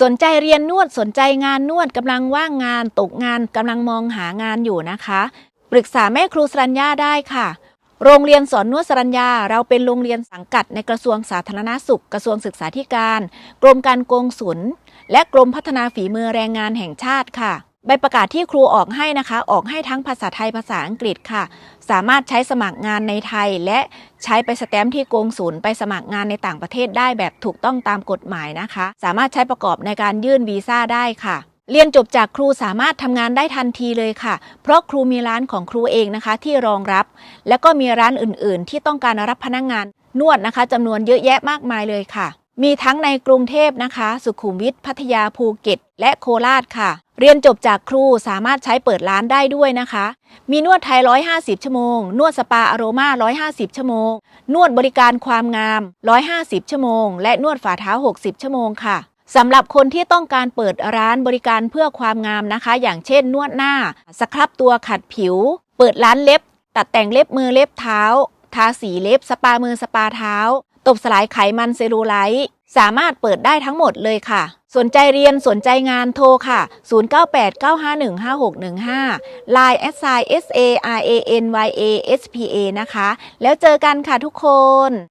สนใจเรียนนวดสนใจงานนวดกำลังว่างงานตกงานกำลังมองหางานอยู่นะคะ ปรึกษาแม่ครูสรัญญาได้ค่ะ โรงเรียนสอนนวดสรัญญา เราเป็นโรงเรียนสังกัดในกระทรวงสาธารณสุข กระทรวงศึกษาธิการ กรมการกงสุลและกรมพัฒนาฝีมือแรงงานแห่งชาติค่ะ ใบประกาศที่ครูออกให้นะคะ ออกให้ทั้งภาษาไทยภาษาอังกฤษค่ะ สามารถใช้สมัครงานในไทย และใช้ไปสแตมป์ที่กงศูนย์ไปสมัครงานในต่างประเทศได้แบบถูกต้องตามกฎหมายนะคะ สามารถใช้ประกอบในการยื่นวีซ่าได้ค่ะ เรียนจบจากครูสามารถทำงานได้ทันทีเลยค่ะ เพราะครูมีร้านของครูเองนะคะที่รองรับ แล้วก็มีร้านอื่นๆ ที่ต้องการรับพนักงานนวดนะคะจำนวนเยอะแยะมากมายเลยค่ะ มีทั้งในกรุงเทพนะคะ สุขุมวิทพัทยาภูเก็ต และโคราชค่ะ เรียนจบจากครูสามารถใช้เปิดร้านได้ด้วยนะคะ มีนวดไทย 150 ชั่วโมง นวดสปาอโรมา 150 ชั่วโมง นวดบริการความงาม 150 ชั่วโมง และนวดฝ่าเท้า 60 ชั่วโมงค่ะสำหรับคนที่ต้องการเปิดร้านบริการเพื่อความงามนะคะ อย่างเช่นนวดหน้า สครับตัวขัดผิว เปิดร้านเล็บ ตัดแต่งเล็บมือเล็บเท้า ทาสีเล็บ สปามือสปาเท้า ตบสลายไขมันเซลลูไลท์สามารถเปิดได้ทั้งหมดเลยค่ะ สนใจเรียนสนใจงานโทรค่ะ 0989515615 Line s i s a r a n y a s p a นะคะ แล้วเจอกันค่ะทุกคน